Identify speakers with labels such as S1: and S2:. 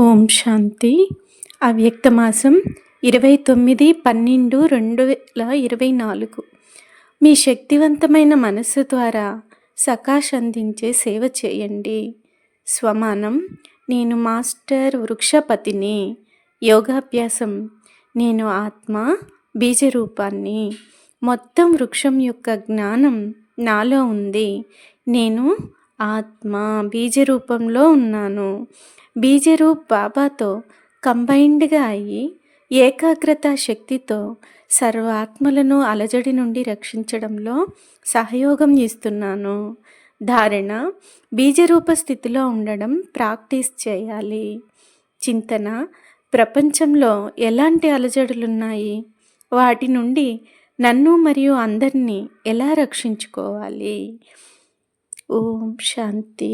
S1: ఓం శాంతి. అవ్యక్త మాసం ఇరవై తొమ్మిది పన్నెండు రెండు వేల ఇరవై నాలుగు. మీ శక్తివంతమైన మనస్సు ద్వారా సకాష్ అందించే సేవ చేయండి. స్వమానం నేను మాస్టర్ వృక్షపతిని. యోగాభ్యాసం నేను ఆత్మ బీజరూపాన్ని. మొత్తం వృక్షం యొక్క జ్ఞానం నాలో ఉంది. నేను ఆత్మ బీజరూపంలో ఉన్నాను. బీజరూప్ బాబాతో కంబైన్డ్గా అయ్యి ఏకాగ్రత శక్తితో సర్వ ఆత్మలను అలజడి నుండి రక్షించడంలో సహయోగం ఇస్తున్నాను ధారణ బీజరూప స్థితిలో ఉండడం ప్రాక్టీస్ చేయాలి. చింతన ప్రపంచంలో ఎలాంటి అలజడులున్నాయి? వాటి నుండి నన్ను మరియు అందరినీ ఎలా రక్షించుకోవాలి? ఓం శాంతి